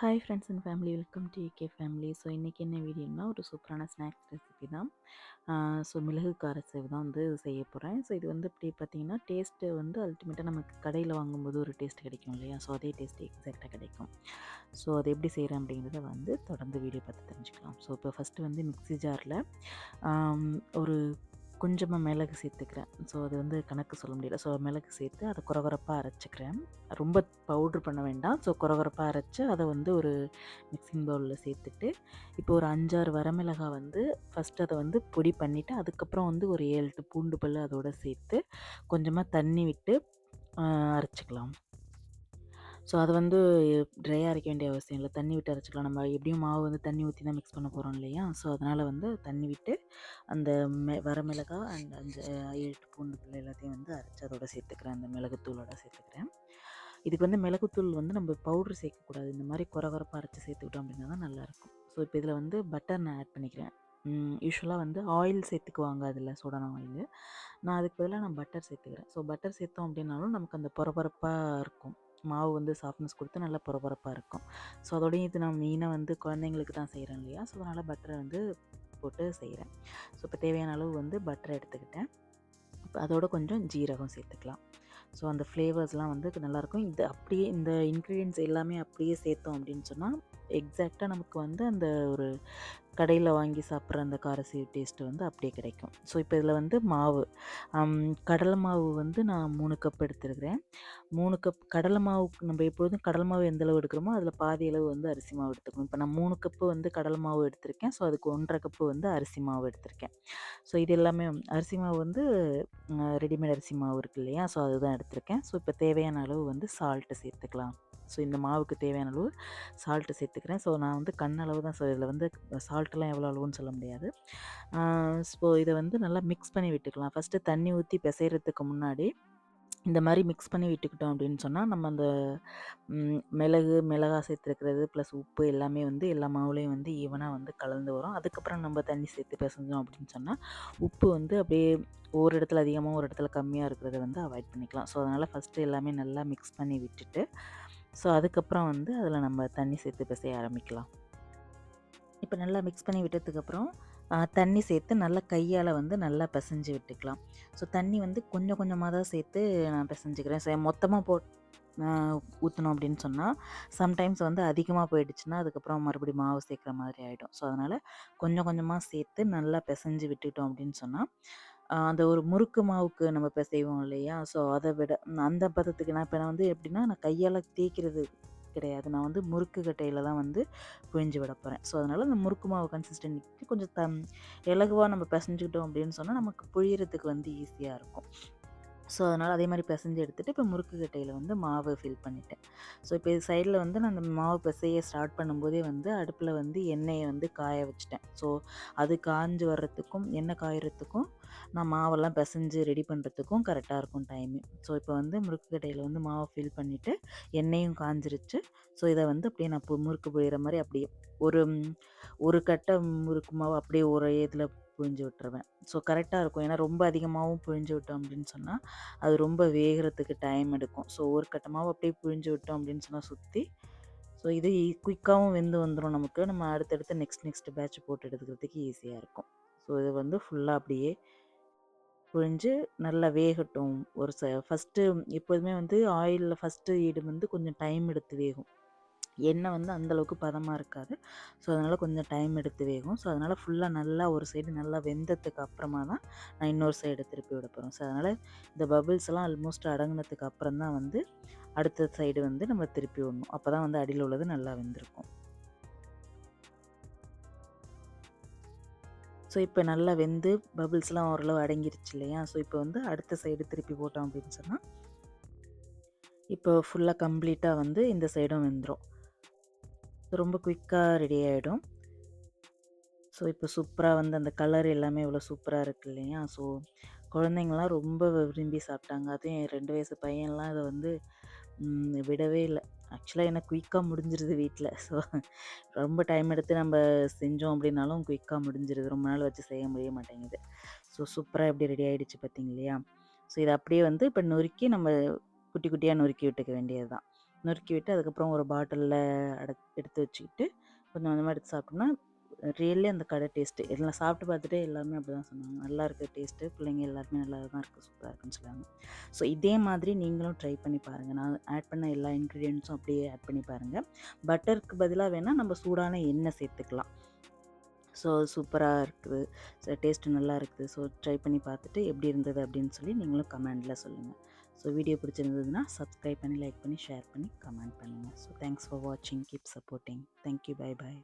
Hi friends and family welcome to AK family so இன்றைக்கி என்ன வீடியோனா ஒரு சூப்பரான ஸ்நாக்ஸ் ரெசிபி தான். ஸோ மிளகு கார சேவ் தான் வந்து செய்ய போகிறேன் ஸோ இது வந்து இப்படி பார்த்தீங்கன்னா டேஸ்ட்டு வந்து அல்டிமேட்டாக நமக்கு கடையில் வாங்கும்போது ஒரு டேஸ்ட் கிடைக்கும் இல்லையா? ஸோ அதே டேஸ்ட் எக்ஸாக்டாக கிடைக்கும். ஸோ அதை எப்படி செய்கிறேன் அப்படிங்கிறத வந்து தொடர்ந்து வீடியோ பார்த்து தெரிஞ்சுக்கலாம். ஸோ இப்போ ஃபஸ்ட்டு வந்து மிக்ஸி ஜாரில் ஒரு கொஞ்சமாக மிளகு சேர்த்துக்கிறேன். ஸோ அது வந்து கணக்கு சொல்ல முடியல. ஸோ மிளகு சேர்த்து அதை குறகுறப்பாக அரைச்சிக்கிறேன். ரொம்ப பவுட்ரு பண்ண வேண்டாம். ஸோ குறகுறப்பாக அரைச்சி அதை வந்து ஒரு மிக்சிங் பவுலில் சேர்த்துட்டு இப்போ ஒரு அஞ்சாறு வரமிளகாய் வந்து ஃபஸ்ட்டு அதை வந்து பொடி பண்ணிவிட்டு அதுக்கப்புறம் வந்து ஒரு ஏழு பூண்டு பல் அதோடு சேர்த்து கொஞ்சமாக தண்ணி விட்டு அரைச்சிக்கலாம். ஸோ அது வந்து ட்ரையாக அரைக்க வேண்டிய அவசியம் இல்லை. தண்ணி விட்டு அரைச்சிக்கலாம். நம்ம எப்படியும் மாவு வந்து தண்ணி ஊற்றி தான் மிக்ஸ் பண்ண போகிறோம் இல்லையா? ஸோ அதனால் வந்து தண்ணி விட்டு அந்த மெ வரமிளகா அண்ட் அந்த ஏழு பூண்டுகள் எல்லாத்தையும் வந்து அரைச்சி அதோட சேர்த்துக்கிறேன். அந்த மிளகுத்தூளோட சேர்த்துக்கிறேன். இதுக்கு வந்து மிளகுத்தூள் வந்து நம்ம பவுட்ரு சேர்க்கக்கூடாது. இந்த மாதிரி குறகுறப்பாக அரைச்சி சேர்த்துக்கிட்டோம் அப்படின்னா தான் நல்லாயிருக்கும். ஸோ இப்போ இதில் வந்து பட்டர் நான் ஆட் பண்ணிக்கிறேன். யூஸ்வலாக வந்து ஆயில் சேர்த்துக்குவாங்க அதில் சோடான ஆயில் நான் அதுக்கு பதிலாக நான் பட்டர் சேர்த்துக்கிறேன். ஸோ பட்டர் சேர்த்தோம் அப்படின்னாலும் நமக்கு அந்த பொறப்பொறப்பாக இருக்கும். மாவு வந்து சாஃப்ட்னஸ் கொடுத்து நல்லா பரபரப்பாக இருக்கும். ஸோ அதோடய இது நான் மெயினாக வந்து குழந்தைங்களுக்கு தான் செய்கிறேன் இல்லையா? ஸோ அதனால் பட்டரை வந்து போட்டு செய்கிறேன் ஸோ இப்போ தேவையான அளவு வந்து பட்டரை எடுத்துக்கிட்டேன். இப்போ அதோட கொஞ்சம் ஜீரகம் சேர்த்துக்கலாம். ஸோ அந்த ஃப்ளேவர்ஸ்லாம் வந்து நல்லாயிருக்கும் இது அப்படியே இந்த இன்க்ரீடியன்ஸ் எல்லாமே அப்படியே சேர்த்தோம் அப்படின்னு சொன்னால் எக்ஸாக்டாக நமக்கு வந்து அந்த ஒரு கடையில் வாங்கி சாப்பிட்ற அந்த காரசீவ் டேஸ்ட்டு வந்து அப்படியே கிடைக்கும். ஸோ இப்போ இதில் வந்து மாவு. கடலை மாவு வந்து நான் மூணு கப் எடுத்துருக்கிறேன். மூணு கப் கடலை மாவு நம்ம எப்பொழுதும் கடலை மாவு எந்த அளவு எடுக்கிறோமோ அதில் பாதி அளவு வந்து அரிசி மாவு எடுத்துக்கணும். இப்போ நான் மூணு கப்பு வந்து கடலை மாவு எடுத்திருக்கேன். ஸோ அதுக்கு ஒன்றரை கப்பு வந்து அரிசி மாவு எடுத்திருக்கேன். ஸோ இது எல்லாமே அரிசி மாவு வந்து ரெடிமேட் அரிசி மாவு இருக்கு இல்லையா? ஸோ அதுதான் எடுத்திருக்கேன். ஸோ இப்போ தேவையான அளவு வந்து சால்ட்டு சேர்த்துக்கலாம். ஸோ இந்த மாவுக்கு தேவையான அளவு சால்ட்டு சேர்த்துக்கிறேன். ஸோ நான் வந்து கண்ணளவு தான். ஸோ இதில் வந்து சால்ட்டெலாம் எவ்வளோ அளவுன்னு சொல்ல முடியாது. ஸோ இதை வந்து நல்லா மிக்ஸ் பண்ணி விட்டுக்கலாம். ஃபஸ்ட்டு தண்ணி ஊற்றி பிசைகிறதுக்கு முன்னாடி இந்த மாதிரி மிக்ஸ் பண்ணி விட்டுக்கிட்டோம் அப்படின்னு சொன்னால் நம்ம அந்த மிளகு மிளகா சேர்த்துருக்கிறது ப்ளஸ் உப்பு எல்லாமே வந்து எல்லா மாவுலேயும் வந்து ஈவனாக வந்து கலந்து வரும். அதுக்கப்புறம் நம்ம தண்ணி சேர்த்து பிசைஞ்சோம் அப்படின்னு சொன்னால் உப்பு வந்து அப்படியே ஒரு இடத்துல அதிகமாக ஒரு இடத்துல கம்மியாக இருக்கிறத வந்து அவாய்ட் பண்ணிக்கலாம். ஸோ அதனால் ஃபஸ்ட்டு எல்லாமே நல்லா மிக்ஸ் பண்ணி விட்டுட்டு ஸோ அதுக்கப்புறம் வந்து அதில் நம்ம தண்ணி சேர்த்து பிசைய ஆரம்பிக்கலாம். இப்போ நல்லா மிக்ஸ் பண்ணி விட்டதுக்கப்புறம் தண்ணி சேர்த்து நல்லா கையால் வந்து நல்லா பிசைஞ்சு விட்டுக்கலாம். ஸோ தண்ணி வந்து கொஞ்சம் கொஞ்சமாக தான் சேர்த்து நான் பிசைஞ்சுக்கிறேன். ஸோ மொத்தமாக போட் ஊற்றணும் அப்படின்னு சொன்னால் சம்டைம்ஸ் வந்து அதிகமாக போயிடுச்சுன்னா அதுக்கப்புறம் மறுபடியும் மாவு சேர்க்குற மாதிரி ஆகிடும் ஸோ அதனால் கொஞ்சம் கொஞ்சமாக சேர்த்து நல்லா பிசைஞ்சு விட்டுட்டோம் அப்படின்னு சொன்னால் அந்த ஒரு முறுக்கு மாவுக்கு நம்ம இப்போ செய்வோம் இல்லையா? ஸோ அதை விட அந்த பதத்துக்கு நான் இப்போ நான் வந்து எப்படின்னா நான் கையால் தேய்க்கிறது கிடையாது. நான் வந்து முறுக்கு கட்டையில் தான் வந்து புழிஞ்சு விட போகிறேன் ஸோ அதனால் அந்த முறுக்கு மாவு கன்சிஸ்டன்சிக்கு கொஞ்சம் தம் இலகுவாக நம்ம பிசைஞ்சுக்கிட்டோம் அப்படின்னு சொன்னால் நமக்கு புழியறதுக்கு வந்து ஈஸியாக இருக்கும். ஸோ அதனால் அதே மாதிரி பிசைஞ்சு எடுத்துகிட்டு இப்போ முறுக்கு கட்டையில் வந்து மாவு ஃபில் பண்ணிட்டேன். ஸோ இப்போ இது சைடில் வந்து நான் அந்த மாவு பிசைய ஸ்டார்ட் பண்ணும்போதே வந்து அடுப்பில் வந்து எண்ணெயை வந்து காய வச்சுட்டேன். ஸோ அது காஞ்சு வர்றதுக்கும் எண்ணெய் காயறதுக்கும் நான் மாவெல்லாம் பிசைஞ்சு ரெடி பண்ணுறதுக்கும் கரெக்டாக இருக்கும் டைமு ஸோ இப்போ வந்து முறுக்கு கட்டையில் வந்து மாவை ஃபில் பண்ணிவிட்டு எண்ணெயும் காஞ்சிருச்சு. ஸோ இதை வந்து அப்படியே நான் முறுக்கு போயிடுற மாதிரி அப்படியே ஒரு ஒரு கட்டை முறுக்கு மாவு அப்படியே ஒரு இதில் புழிஞ்சு விட்டுருவேன். ஸோ கரெக்டாக இருக்கும். ஏன்னா ரொம்ப அதிகமாகவும் புழிஞ்சு விட்டோம் அப்படின்னு சொன்னால் அது ரொம்ப வேகிறதுக்கு டைம் எடுக்கும். ஸோ ஒரு கட்டமாகவும் அப்படியே புழிஞ்சு விட்டோம் அப்படின்னு சொன்னால் சுற்றி ஸோ இது குயிக்காகவும் வெந்து வந்துடும் நமக்கு. நம்ம அடுத்தடுத்து நெக்ஸ்ட் நெக்ஸ்ட் பேட்ச் போட்டு எடுத்துக்கிறதுக்கு ஈஸியாக இருக்கும். ஸோ இது வந்து ஃபுல்லாக அப்படியே புழிஞ்சு நல்லா வேகட்டும். ஒரு ச ஃபஸ்ட்டு எப்போதுமே வந்து ஆயிலில் ஃபஸ்ட்டு ஈடு வந்து கொஞ்சம் டைம் எடுத்து வேகும். எண்ணெய் வந்து அந்தளவுக்கு பதமாக இருக்காது. ஸோ அதனால் கொஞ்சம் டைம் எடுத்து வேகும். ஸோ அதனால் ஃபுல்லாக நல்லா ஒரு சைடு நல்லா வெந்ததுக்கு அப்புறமா தான் நான் இன்னொரு சைடு திருப்பி விட போகிறோம் ஸோ அதனால் இந்த பபிள்ஸ் எல்லாம் ஆல்மோஸ்ட் அடங்கினதுக்கு அப்புறம் தான் வந்து அடுத்த சைடு வந்து நம்ம திருப்பி விடணும். அப்போ தான் வந்து அடியில் உள்ளது நல்லா வெந்திருக்கும். ஸோ இப்போ நல்லா வெந்து பபிள்ஸ்லாம் ஓரளவு அடங்கிருச்சு இல்லையா? ஸோ இப்போ வந்து அடுத்த சைடு திருப்பி போட்டோம் அப்படின்னு சொன்னால் இப்போ ஃபுல்லாக கம்ப்ளீட்டாக வந்து இந்த சைடும் வெந்துடும் ரொம்ப குயிக்காக ரெடி ஆகிடும் ஸோ இப்போ சூப்பராக வந்து அந்த கலர் எல்லாமே இவ்வளோ சூப்பராக இருக்கு இல்லையா? ஸோ குழந்தைங்களாம் ரொம்ப விரும்பி சாப்பிட்டாங்க. அதுவும் என் ரெண்டு வயசு பையன்லாம் அதை வந்து விடவே இல்லை. ஆக்சுவலாக எனக்கு குயிக்காக முடிஞ்சிருது வீட்டில் ஸோ ரொம்ப டைம் எடுத்து நம்ம செஞ்சோம் அப்படின்னாலும் குயிக்காக முடிஞ்சிருது. ரொம்ப நாள் வச்சு செய்ய முடிய மாட்டேங்குது. ஸோ சூப்பராக எப்படி ரெடி ஆகிடுச்சு பார்த்தீங்க இல்லையா? ஸோ இதை அப்படியே வந்து இப்போ நொறுக்கி நம்ம குட்டி குட்டியாக நொறுக்கி விட்டுக்க வேண்டியது தான் நொறுக்கி விட்டு அதுக்கப்புறம் ஒரு பாட்டிலில் அட எடுத்து வச்சுக்கிட்டு கொஞ்சம் கொஞ்சமாக எடுத்து சாப்பிட்டோம்னா ரியல்லி அந்த கடை டேஸ்ட்டு எல்லாம் சாப்பிட்டு பார்த்துட்டு எல்லாருமே அப்படி தான் சொன்னாங்க. நல்லா இருக்குது டேஸ்ட்டு பிள்ளைங்க எல்லாருமே நல்லா தான் இருக்குது சூப்பராக இருக்குன்னு சொன்னாங்க. ஸோ இதே மாதிரி நீங்களும் ட்ரை பண்ணி பாருங்கள் நான் ஆட் பண்ண எல்லா இன்க்ரீடியன்ஸும் அப்படியே ஆட் பண்ணி பாருங்கள் பட்டருக்கு பதிலாக வேணால் நம்ம சூடான எண்ணெய் சேர்த்துக்கலாம். ஸோ சூப்பராக இருக்குது. ஸோ டேஸ்ட்டு நல்லா இருக்குது. ஸோ ட்ரை பண்ணி பார்த்துட்டு எப்படி இருந்தது அப்படின்னு சொல்லி நீங்களும் கமெண்டில் சொல்லுங்கள் ஸோ வீடியோ பிடிச்சிருந்ததுன்னா சப்ஸ்கிரைப் பண்ணி லைக் பண்ணி ஷேர் பண்ணி கமெண்ட் பண்ணுங்கள் ஸோ தேங்க்ஸ் ஃபார் வாட்சிங் keep supporting thank you bye bye